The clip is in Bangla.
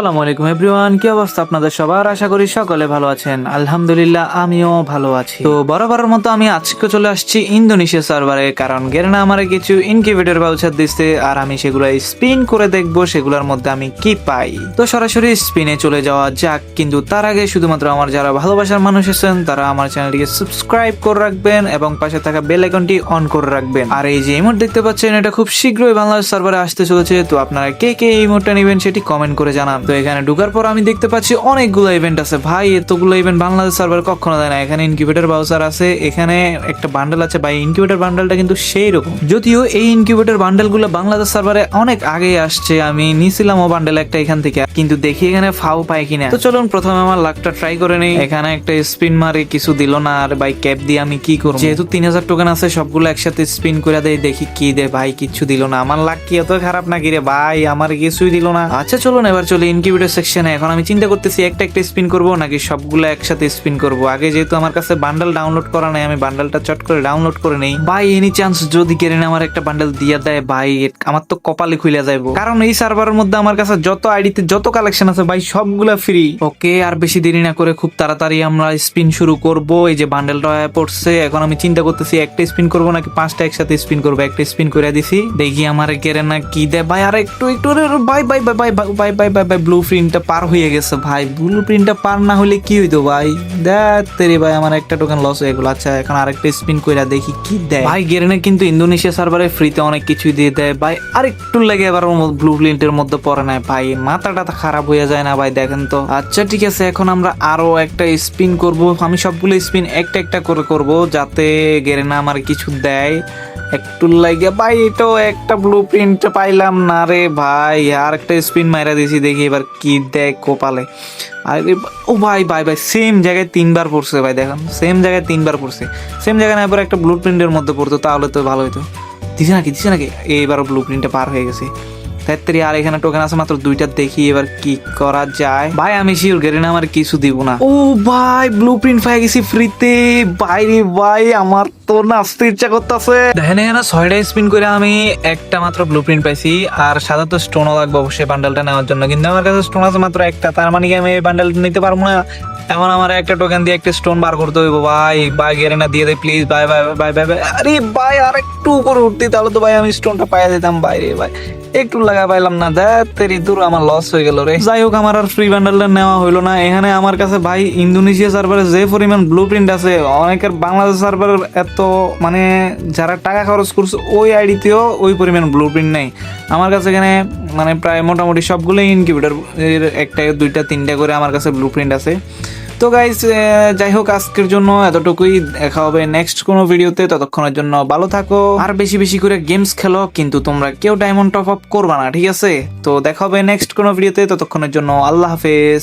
আসসালামু আলাইকুম এভরিওয়ান, কি অবস্থা আপনাদের সবার? আশা করি সকলে ভালো আছেন। আলহামদুলিল্লাহ, আমিও ভালো আছি। তো বরাবরের মতো আমি আজকে চলে আসছি ইন্দোনেশিয়া সার্ভারে, কারণ গেরেনা আমারে কিছু ইনকিউবেটর ভাউচার দিচ্ছে আর আমি সেগুলো স্পিন করে দেখব, সেগুলোর মধ্যে আমি কি পাই। তো সরাসরি স্পিনে চলে যাওয়া যাক, কিন্তু তার আগে শুধুমাত্র আমার যারা ভালোবাসার মানুষ আছেন, তারা আমার চ্যানেলটিকে সাবস্ক্রাইব করে রাখবেন এবং পাশে থাকা বেল আইকনটি অন করে রাখবেন। আর এই যে ইমোট দেখতে পাচ্ছেন, এটা খুব শীঘ্রই বাংলাদেশ সার্ভারে আসতে চলেছে, তো আপনারা কে কে ইমোটটা নেবেন সেটি কমেন্ট করে জানান। তো এখানে ঢুকার পর আমি দেখতে পাচ্ছি অনেকগুলো ইভেন্ট আছে। ভাই, এতগুলো ইভেন্ট বাংলাদেশ সার্ভার কখনো দেয় না। এখানে ইনকিউবেটর বাউচার আছে, এখানে একটা বান্ডেল আছে। ভাই ইনকিউবেটর বান্ডেলটা কিন্তু সেই রকম যদিও এই ইনকিউবেটর বান্ডেলগুলো বাংলাদেশ সার্ভারে অনেক আগে আসছে। আমি নিয়েছিলাম ও বান্ডেল একটা এখান থেকে। কিন্তু দেখি এখানে ফাও পাই কিনা। তো চলুন, প্রথমে আমার লাকটা ট্রাই করে নেই। এখানে একটা স্পিন মারি, কিছু দিল না। আর ভাই ক্যাপ দিয়ে আমি কি করব? যেহেতু তিন হাজার টোকেন আছে, সবগুলো একসাথে স্পিন করে দেয় দেখি কি দে ভাই কিচ্ছু দিল না। আমার লাক কি এত খারাপ নাকি রে? ভাই, আমার কিছুই দিল না। আচ্ছা চলুন, এবার চলে ইনকিউবেটর সেকশনে এখন আমি চিন্তা করতেছি, একটা একটা স্পিন করব নাকি সবগুলো একসাথে স্পিন করব? আগে যেহেতু আমার কাছে বান্ডাল ডাউনলোড করা নাই, আমি বান্ডালটা চট করে ডাউনলোড করে নেই। বাই এনি চান্স যদি কেড়ে নেয় আমার একটা বান্ডাল দিয়ে দেয়, ভাই আমার তো কপালে খুলে যাইব। কারণ এই সার্ভারের মধ্যে আমার কাছে যত আইডিতে যত কালেকশন আছে, ভাই, সবগুলো ফ্রি ওকে, আর বেশি দেরি না করে খুব তাড়াতাড়ি আমরা স্পিন শুরু করব। এই যে বান্ডেলটা পড়ছে, এখন আমি চিন্তা করতেছি, একটা স্পিন করব নাকি পাঁচটা একসাথে স্পিন করব? একটা স্পিন করে দিছি, দেখি আমার কেড়ে না কি দেয়। ভাই, আর একটু একটু ভাই ভাই ভাই ভাই ভাই ভাই ভাই ব্লু প্রিন্টটা পার হয়ে গেছে, ভাই। ব্লু প্রিন্টটা পার না হলে কি হইতো, ভাই? দেখ তেরে ভাই, আমার একটা টোকেন লস হয়ে গেল। আচ্ছা এখন আরেকটা স্পিন কইরা দেখি কি দেয়। ভাই গেরেনে কিন্তু ইন্দোনেশিয়া সার্ভারে ফ্রিতে অনেক কিছুই দিয়ে দেয়। ভাই আর একটু লাগে এবার ব্লু প্রিন্টের মধ্যে পড়ে না। ভাই, মাথাটা খারাপ হয়ে যায় না, ভাই, দেখেন তো। আচ্ছা ঠিক আছে, এখন আমরা আরও একটা স্পিন করব। আমি সবগুলো স্পিন একটা একটা করে করব, যাতে গেরেনা আমার কিছু দেয়। একটু লাগে ভাই, এটাও একটা ব্লু প্রিন্ট পাইলাম না রে ভাই। আর একটা স্পিন মাইরা দিছি, দেখি এবার কি দেয় কোপালে। আরে ও ভাই ভাই ভাই সেম জায়গায় তিনবার পড়ছে ভাই, দেখেন। সেম জায়গায় তিনবার পড়ছে। সেম জায়গায় না, এবার একটা ব্লু প্রিন্টের মধ্যে পড়তো, তাহলে তো ভালো হতো দিছে নাকি দিছে নাকি? এইবারও ব্লু প্রিন্টটা পার হয়ে গেছে। তাড়াতাড়ি আর এখানে টোকেন আছে মাত্র দুইটা, দেখি এবার কি করা যায়। ভাই, আমি শিওর গেরিনা আমার কিছু দিব না। ও ভাই ব্লু প্রিন্ট পাই গেছি ফ্রিতে ভাই রে ভাই, আমার তো নাচতে ইচ্ছা করতেছে। দেখেন এখানে ছয়টা স্পিন করে আমি একটা মাত্র ব্লু প্রিন্ট পাইছি, আর সাদা তো স্টোনও লাগবে অবশ্যই বান্ডেলটা নেওয়ার জন্য। কিন্তু আমার কাছে স্টোন আছে মাত্র একটা, তার মানে কি আমি এই বান্ডেলটা নিতে পারব না? এখন আমার একটা টোকেন দিয়ে একটা স্টোন বার করতে হইব। ভাই ভাই গেরেনা দিয়ে দে প্লিজ ভাই ভাই ভাই ভাই ভাই। আরে ভাই আর একটু উপরে উঠতে, তাহলে তো ভাই আমি স্টোনটা পাইয়া দিতাম। ভাই রে ভাই, একটু লাগা পাইলাম না। দেখ তেরি দূর আমার লস হয়ে গেল রে। যাই হোক, আমার আর ফ্রি বান্ডেলটা নেওয়া হইল না। এখানে আমার কাছে ভাই ইন্দোনেশিয়া সার্ভারে যে পরিমাণ ব্লু প্রিন্ট আছে, অনেকের বাংলাদেশ সার্ভারের এত মানে যারা টাকা খরচ করছে, ওই আইডিতেও ওই পরিমাণ ব্লু প্রিন্ট নেই। আমার কাছে এখানে মানে প্রায় মোটামুটি সবগুলোই ইনকিউবেটার এর একটা, দুইটা, তিনটা করে আমার কাছে ব্লু প্রিন্ট আছে। তো গাইস যাই হোক, আজকের জন্য এতটুকুই। দেখা হবে নেক্সট কোনো ভিডিওতে ততক্ষণের জন্য ভালো থাকো। আর বেশি বেশি করে গেমস খেলো, কিন্তু তোমরা কেউ ডায়মন্ড টপ আপ করবা না, ঠিক আছে? তো দেখা হবে নেক্সট কোনো ভিডিওতে ততক্ষণের জন্য আল্লাহ হাফেজ।